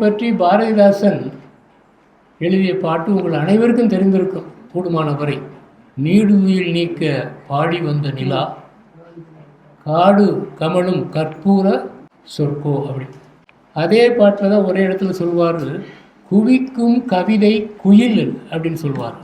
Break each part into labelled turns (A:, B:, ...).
A: பற்றி பாரதிதாசன் எழுதிய பாட்டு உங்கள் அனைவருக்கும் தெரிந்திருக்கும். கூடுமான வரை நீடுதுயில் நீக்க பாடி வந்த நிலா காடு கமலும் கற்பூர சொற்கோ அப்படி. அதே பாட்டில் தான் ஒரே இடத்துல சொல்வார் குவிக்கும் கவிதை குயில் அப்படின்னு சொல்வார்.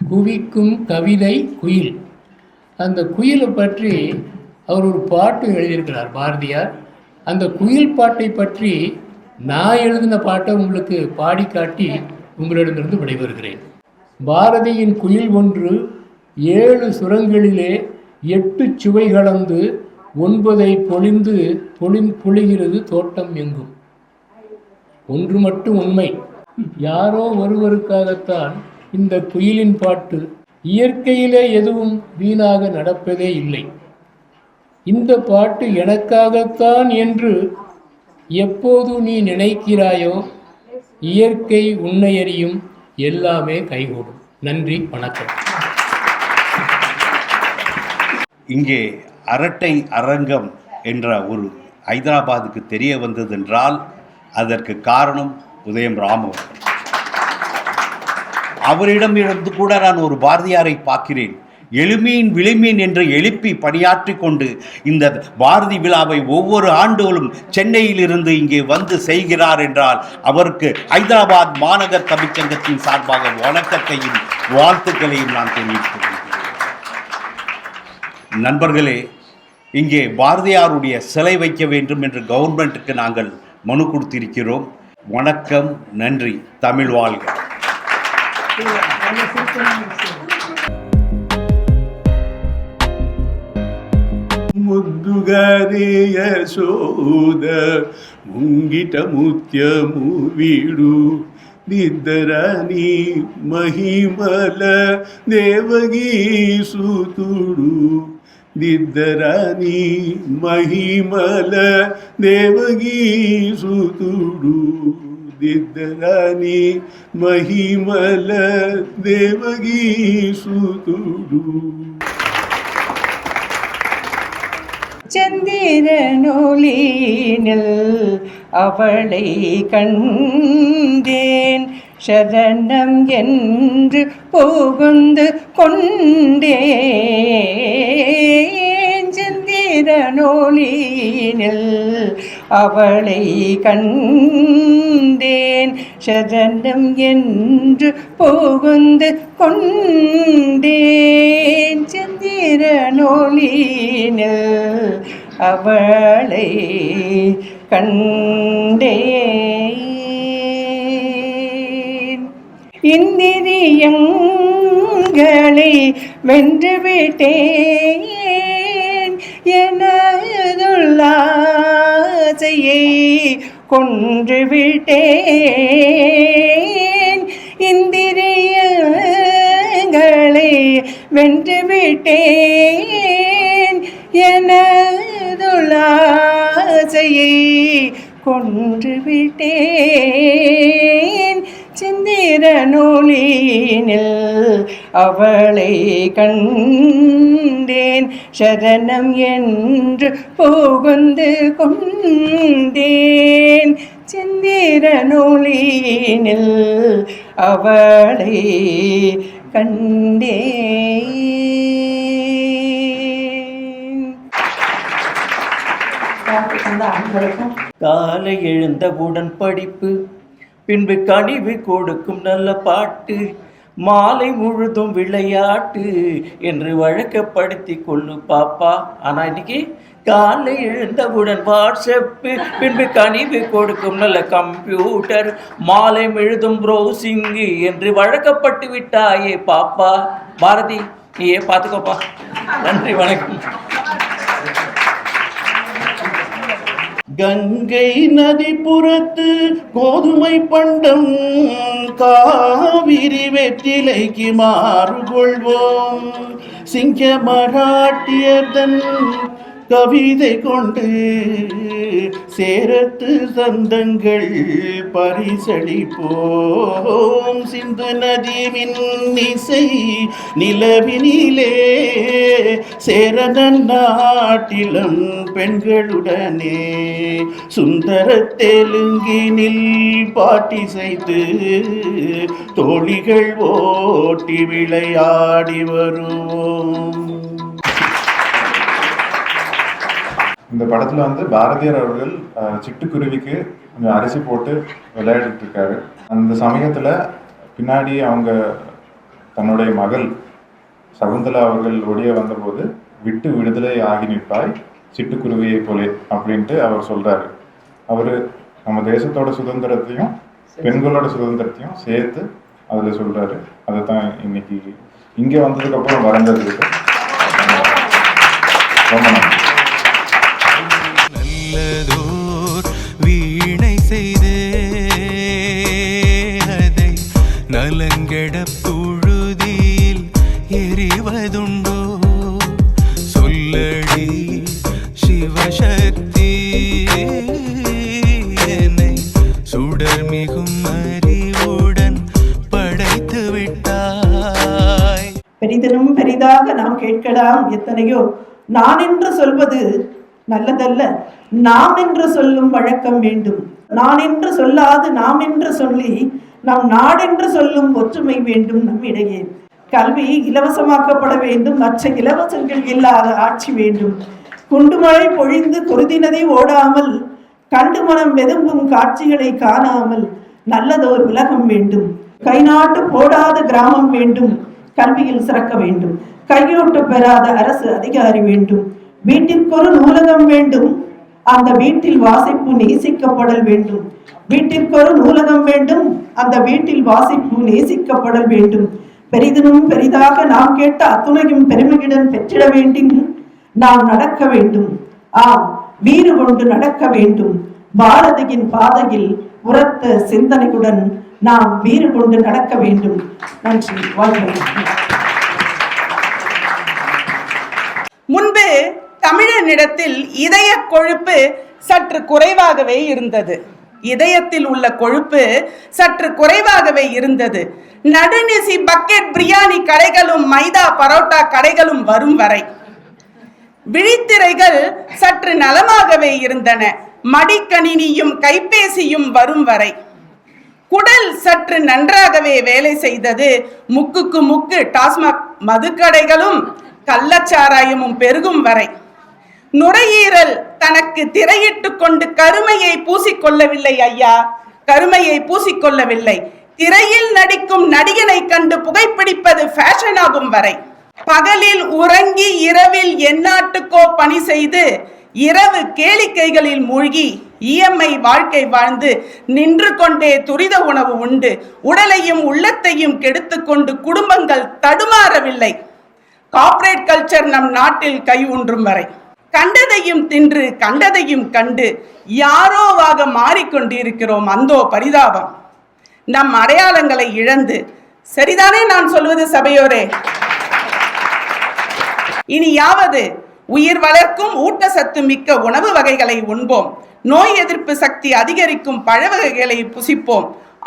A: குவிக்கும் கவிதை குயில். அந்த குயிலை பற்றி அவர் ஒரு பாட்டு எழுதியிருக்கிறார் பாரதியார். அந்த குயில் பாட்டை பற்றி நான் எழுதின பாட்டை உங்களுக்கு பாடி காட்டி உங்களிடமிருந்து விடைபெறுகிறேன். பாரதியின் குயில் ஒன்று ஏழு சுரங்களிலே எட்டு சுவை கலந்து ஒன்பதை பொழிந்து பொழின் பொழிகிறது தோட்டம் எங்கும். ஒன்று மட்டும் உண்மை. யாரோ ஒருவருக்காகத்தான் இந்த குயிலின் பாட்டு இயற்கையிலே எதுவும் வீணாக நடப்பதே இல்லை. இந்த பாட்டு எனக்காகத்தான் என்று எப்போது நீ நினைக்கிறாயோ இயற்கை உன்னை அறியும் எல்லாமே கைகூடும். நன்றி வணக்கம்.
B: இங்கே அரட்டை அரங்கம் என்ற ஒரு ஹைதராபாத்துக்கு தெரிய வந்ததென்றால் அதற்கு காரணம் உதயம் ராம். அவர்கள் அவரிடம் இருந்து கூட நான் ஒரு பாரதியாரை பார்க்கிறேன். எளிமையின் விளிமீன் என்று எழுப்பி பணியாற்றி கொண்டு இந்த பாரதி விழாவை ஒவ்வொரு ஆண்டுகளும் சென்னையில் இருந்து இங்கே வந்து செய்கிறார் என்றால் அவருக்கு ஹைதராபாத் மாநகர் தமிழ்ச்சங்கத்தின் சார்பாக வணக்கத்தையும் வாழ்த்துக்களையும் நான் தெரிவிக்கிறேன் நண்பர்களே இங்கே பாரதியாருடைய சிலை வைக்க வேண்டும் என்று கவர்மெண்ட்டுக்கு நாங்கள் மனு கொடுத்திருக்கிறோம். வணக்கம் நன்றி தமிழ் வாழ்க.
C: గరియసోద ముంగిట ముత్యము వీడు. నిద్దరని మహిమల దేవగీసుతుడు. నిద్దరని మహిమల దేవగీసుతుడు. దిద్దరాని మహిమల దేవగీసుతుడు.
D: சந்திரனொலியினில் அவளை கண்டேன். சரணம் என்று புகுந்து கொண்டே சந்திரனொளினில் அவளை கண்டேன். சரணம் என்று புகுந்து கொண்டேன். சந்திர சந்திரனொளினில் அவளை கண்டேன். இந்திரியங்களை வென்றுவிட்டேன் எனதுள்ளாசையை கொன்றுவிட்டேன். இந்திரியங்களை வென்றுவிட்டேன். எனதுள்ளாசையை கொன்றுவிட்டேன். சிந்திர நூலினில்
E: அவளை கண்டேன். சரணம் என்று புகுந்து கொண்டேன். செந்திரனொளியினில் அவளை கண்டேன்.
F: காலை எழுந்தவுடன் படிப்பு. பின்பு கனிவு கொடுக்கும் நல்ல பாட்டு மாலை முழுதும் விளையாட்டு என்று வழக்கப்படுத்தி கொள்ளு பாப்பா. ஆனா இன்னைக்கு காலை எழுந்தவுடன் வாட்ஸ்அப்பு பின்பு கனிவு கொடுக்கும் நல்ல கம்ப்யூட்டர் மாலை முழுதும் ப்ரௌசிங்கு என்று வழக்கப்பட்டு விட்டாயே பாப்பா. பாரதி நீயே பார்த்துக்கோப்பா. நன்றி வணக்கம். கங்கை நதிப்புறத்து கோதுமை பண்டம் காவிரி வெற்றிலைக்கு மாறுகொள்வோம். சிங்க மராட்டியதன் கவிதை கொண்டு சேரத்து சந்தங்கள் பரிசளிப்போம். சிந்து நதி மின்னிசை நிலவினிலே சேரதன் நாட்டிலும் பெண்களுடனே சுந்தர தெலுங்கினில் பாட்டிசைத்து தோழிகள் ஓட்டி விளையாடி வருவோம்.
G: இந்த படத்துல வந்து பாரதியார் அவர்கள் சிட்டுக்குருவிக்கு கொஞ்சம் அரிசி போட்டு விளையாடிட்டு இருக்காரு அந்த சமயத்துல பின்னாடி அவங்க தன்னுடைய மகள் சகுந்தலா அவர்கள் ஒடிய வந்தபோது விட்டு விடுதலை ஆகி நிற்பாய் சிட்டுக்குருவியை போலே அப்படின்ட்டு அவர் சொல்றாரு. அவர் நம்ம தேசத்தோட சுதந்திரத்தையும் பெண்களோட சுதந்திரத்தையும் சேர்த்து அதில் சொல்றாரு. அதை தான் இன்னைக்கு இங்கே வந்ததுக்கப்புறம் வரைஞ்சது ரொம்ப
H: எல்லாம் எத்தனையோ? நான் என்று சொல்வது நல்லதல்ல. நாம் என்று சொல்லும் வழக்கம் வேண்டும். நான் என்று சொல்லாது நாம் என்று சொல்லி நம் நாடென்று சொல்லும் ஒற்றுமை வேண்டும் நம்மிடையே. கல்வி இலவசமாக்கப்பட வேண்டும். மற்ற இலவசங்கள் இல்லாத ஆட்சி வேண்டும். குண்டுமழை பொழிந்து குருதினதை ஓடாமல் கண்டு மனம் வெதும்பும் காட்சிகளை காணாமல் நல்லதோர் உலகம் வேண்டும். கைநாட்டு போடாத கிராமம் வேண்டும். கல்வியில் சிறக்க வேண்டும். கையூட்டு பெறாத அரசு அதிகாரி வேண்டும். வீட்டிற்கொரு நூலகம் வேண்டும். அந்த வீட்டில் வாசிப்பு நேசிக்கப்படல் வேண்டும். வீட்டிற்கொரு நூலகம் வேண்டும். அந்த வீட்டில் வாசிப்பு நேசிக்கப்படல் வேண்டும். பெரிதினும் பெரிதாக நாம் கேட்ட அத்துணையும் பெருமையுடன் பெற்றிட வேண்டும். நாம் நடக்க வேண்டும். ஆம் வீறு கொண்டு நடக்க வேண்டும். பாரதியின் பாதையில் உரத்த சிந்தனையுடன் நாம் வீறு கொண்டு நடக்க வேண்டும். நன்றி வாழ்க்கை
E: முன்பு தமிழனிடத்தில் இதய கொழுப்பு சற்று குறைவாகவே இருந்தது. இதயத்தில் உள்ள கொழுப்பு சற்று குறைவாகவே இருந்தது. நடுநிசி பக்கெட் பிரியாணி கடைகளும் மைதா பரோட்டா கடைகளும் வரும் வரை விழித்திரைகள் சற்று நலமாகவே இருந்தன. மடிக்கணினியும் கைபேசியும் வரும் வரை குடல் சற்று நன்றாகவே வேலை செய்தது. முக்குக்கு முக்கு டாஸ்மாக் மதுக்கடைகளும் கள்ளச்சாராயமும் பெருகும் வரை. நுரையீரல் தனக்கு திரையிட்டு கொண்டு கருமையை பூசிக்கொள்ளவில்லை ஐயா. கருமையை பூசிக்கொள்ளவில்லை. திரையில் நடிக்கும் நடிகனை கண்டு புகைப்பிடிப்பது ஃபேஷன் ஆகும் வரை. பகலில் உறங்கி இரவில் எந்நாட்டுக்கோ பணி செய்து இரவு கேளிக்கைகளில் மூழ்கி இஎம்ஐ வாழ்க்கை வாழ்ந்து நின்று கொண்டே துரித உணவு உண்டு. உடலையும் உள்ளத்தையும் கெடுத்து கொண்டு குடும்பங்கள் தடுமாறவில்லை. கார்ப்பரேட் கல்ச்சர் நம் நாட்டில் கை ஒன்றும் வரை. கண்டதையும் தின்று கண்டதையும் கண்டு யாரோவாக மாறிக்கொண்டிருக்கிறோம் அந்தோ பரிதாபம். நம் அடையாளங்களை இழந்து சரிதானே நான் சொல்வது சபையோரே? இனி யாவது உயிர் வளர்க்கும் ஊட்டச்சத்து மிக்க உணவு வகைகளை உண்போம். நோய் எதிர்ப்பு சக்தி அதிகரிக்கும் பழ வகைகளை புசிப்போம்.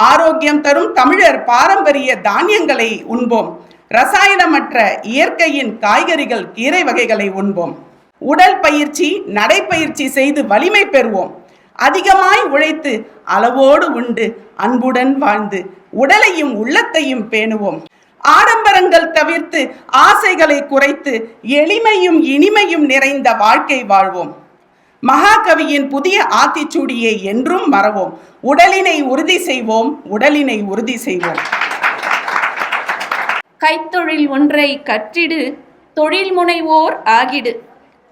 E: ஆரோக்கியம் தரும் தமிழர் பாரம்பரிய தானியங்களை உண்போம். ரசாயனமற்ற இயற்கையின் காய்கறிகள் கீரை வகைகளை உண்போம். உடல் பயிற்சி நடைப்பயிற்சி செய்து வலிமை பெறுவோம். அதிகமாய் உழைத்து அளவோடு உண்டு அன்புடன் வாழ்ந்து உடலையும் உள்ளத்தையும் பேணுவோம். ஆடம்பரங்கள் தவிர்த்து ஆசைகளை குறைத்து எளிமையும் இனிமையும் நிறைந்த வாழ்க்கை வாழ்வோம். மகாகவியின் புதிய ஆத்திச்சூடியை என்றும் மறவோம். உடலினை உறுதி செய்வோம் உடலினை உறுதி செய்வோம்.
I: கைத்தொழில் ஒன்றை கற்றிடு தொழில் முனைவோர் ஆகிடு.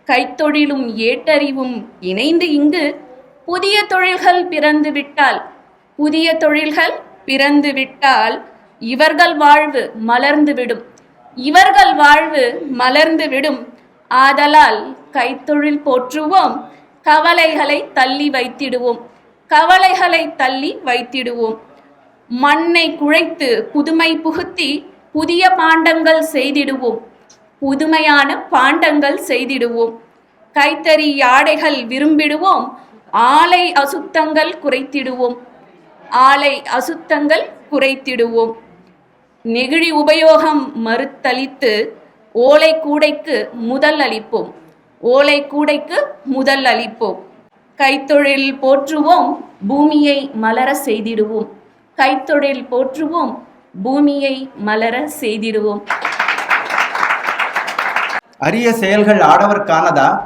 I: கைத்தொழிலும் ஏட்டறிவும் இணைந்து இங்கு புதிய தொழில்கள் பிறந்து விட்டால் புதிய தொழில்கள் பிறந்து விட்டால் இவர்கள் வாழ்வு மலர்ந்து விடும். இவர்கள் வாழ்வு மலர்ந்துவிடும் ஆதலால் கைத்தொழில் போற்றுவோம் கவலைகளை தள்ளி வைத்திடுவோம். கவலைகளை தள்ளி வைத்திடுவோம். மண்ணை குழைத்து புதுமை புகுத்தி புதிய பாண்டங்கள் செய்திடுவோம். புதுமையான பாண்டங்கள் செய்திடுவோம். கைத்தறி ஆடைகள் விரும்பிடுவோம். ஆலை அசுத்தங்கள் குறைத்திடுவோம். ஆலை அசுத்தங்கள் குறைத்திடுவோம். நெகிழி உபயோகம் மறுத்தளித்து ஓலை கூடைக்கு முதல் அளிப்போம். ஓலை கூடைக்கு முதல் அளிப்போம். கைத்தொழில் போற்றுவோம். பூமியை மலர செய்திடுவோம். கைத்தொழில் போற்றுவோம். பூமியை மலர செய்திடுவோம்.
J: அரிய செயல்கள் ஆடவர்க்கானதா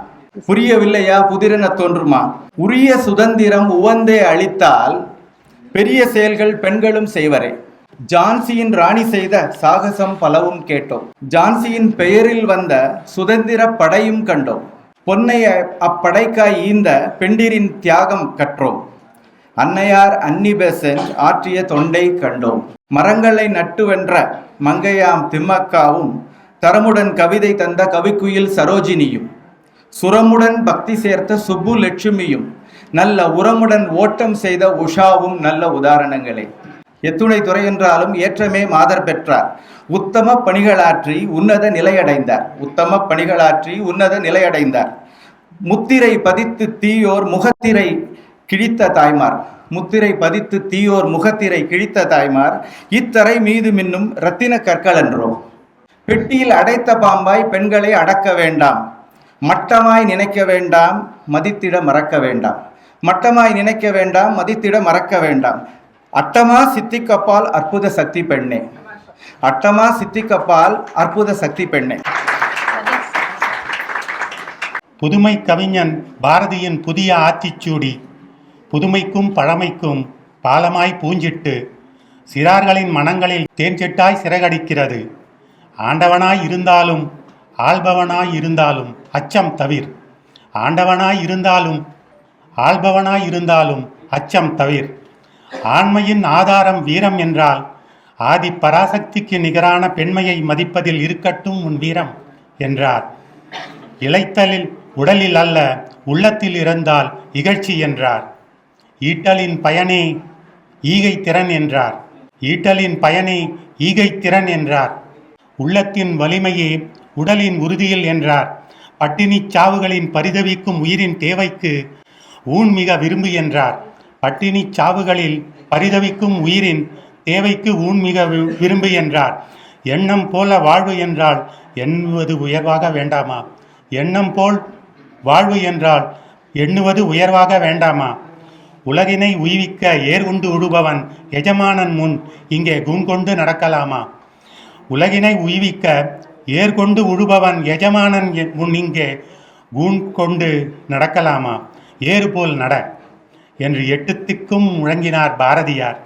J: புரியவில்லையா? புதிரென தோன்றுமா? உரிய சுதந்திரம் உவந்தே அளித்தால் பெரிய செயல்கள் பெண்களும் செய்வரே. ஜான்சியின் ராணி செய்த சாகசம் பலவும் கேட்டோம். ஜான்சியின் பெயரில் வந்த சுதந்திர படையும் கண்டோம். பொன்னைய அப்படைக்காய் ஈந்த பெண்டிரின் தியாகம் கற்றோம். அன்னையார் அன்னிபெசன் ஆற்றிய தொண்டை கண்டோம். மரங்களை நட்டு வென்ற மங்கையாம் திம்மக்காவும் தரமுடன் கவிதை தந்த கவிக்குயில் சரோஜினியும் சுரமுடன் பக்தி சேர்த்த சுப்பு லட்சுமியும் நல்ல உரமுடன் ஓட்டம் செய்த உஷாவும் நல்ல உதாரணங்களே. எத்துணை துறை என்றாலும் ஏற்றமே மாதர் பெற்றார். உத்தம பணிகளாற்றி உன்னத நிலையடைந்தார். உத்தம பணிகளாற்றி உன்னத நிலையடைந்தார். முத்திரை பதித்து தீயோர் முகத்திரை கிழித்த தாய்மார். முத்திரை பதித்து தீயோர் முகத்திரை கிழித்த தாய்மார். இத்தரை மீது மின்னும் இரத்தின கற்கள் என்றோ. பெட்டியில் அடைத்த பாம்பாய் பெண்களை அடக்க வேண்டாம். மட்டமாய் நினைக்க வேண்டாம் மதித்திட மறக்க வேண்டாம். மட்டமாய் நினைக்க வேண்டாம் மதித்திட மறக்க வேண்டாம். அட்டமா சித்திக்கப்பால் அற்புத சக்தி பெண்ணே. அட்டமா சித்திக்கப்பால் அற்புத சக்தி பெண்ணே.
K: புதுமை கவிஞன் பாரதியின் புதிய ஆத்திச்சூடி. புதுமைக்கும் பழமைக்கும் பாலமாய் பூஞ்சிட்டு சிறார்களின் மனங்களில் தேன்சிட்டாய் சிறகடிக்கிறது. ஆண்டவனாய் இருந்தாலும் ஆள்பவனாய் இருந்தாலும் அச்சம் தவிர். ஆண்டவனாய் இருந்தாலும் ஆள்பவனாய் இருந்தாலும் அச்சம் தவிர். ஆண்மையின் ஆதாரம் வீரம் என்றால் ஆதி பராசக்திக்கு நிகரான பெண்மையை மதிப்பதில் இருக்கட்டும் உன் வீரம் என்றார். இளைத்தலில் உடலில் அல்ல உள்ளத்தில் இருந்தால் இகழ்ச்சி என்றார். ஈட்டலின் பயனே ஈகை திறன் என்றார். ஈட்டலின் பயனே ஈகை திறன் என்றார். உள்ளத்தின் வலிமையே உடலின் உறுதியில் என்றார். பட்டினிச் சாவுகளின் பரிதவிக்கும் உயிரின் தேவைக்கு ஊன் மிக விரும்பு என்றார். பட்டினிச் சாவுகளில் பரிதவிக்கும் உயிரின் தேவைக்கு ஊன் மிக விரும்பு என்றார். எண்ணம் போல வாழ்வு என்றால் எண்ணுவது உயர்வாக வேண்டாமா? எண்ணம் போல் வாழ்வு என்றால் எண்ணுவது உயர்வாக வேண்டாமா? உலகினை உய்விக்க ஏர் உண்டு உழுபவன் எஜமானன் முன் இங்கே குங்கொண்டு நடக்கலாமா? உலகினை உய்விக்க ஏர்கொண்டு உழுபவன் எஜமானன் எ- முன் இங்கே கூன் கொண்டு நடக்கலாமா? ஏறு போல் நட என்று எட்டுத்துக்கும் முழங்கினார் பாரதியார்.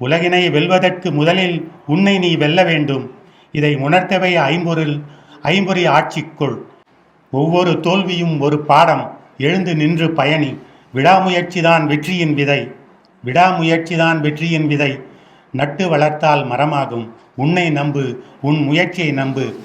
K: உலகினை வெல்வதற்கு முதலில் உன்னை நீ வெல்ல வேண்டும். இதை உணர்த்தவை ஐம்பொருள் ஐம்பொறி ஆட்சிக்குள். ஒவ்வொரு தோல்வியும் ஒரு பாடம் எழுந்து நின்று பயணி. விடாமுயற்சிதான் வெற்றியின் விதை. விடாமுயற்சிதான் வெற்றியின் விதை. நட்டு வளர்த்தால் மரமாகும். உன்னை நம்பு உன் முயற்சியை நம்பு.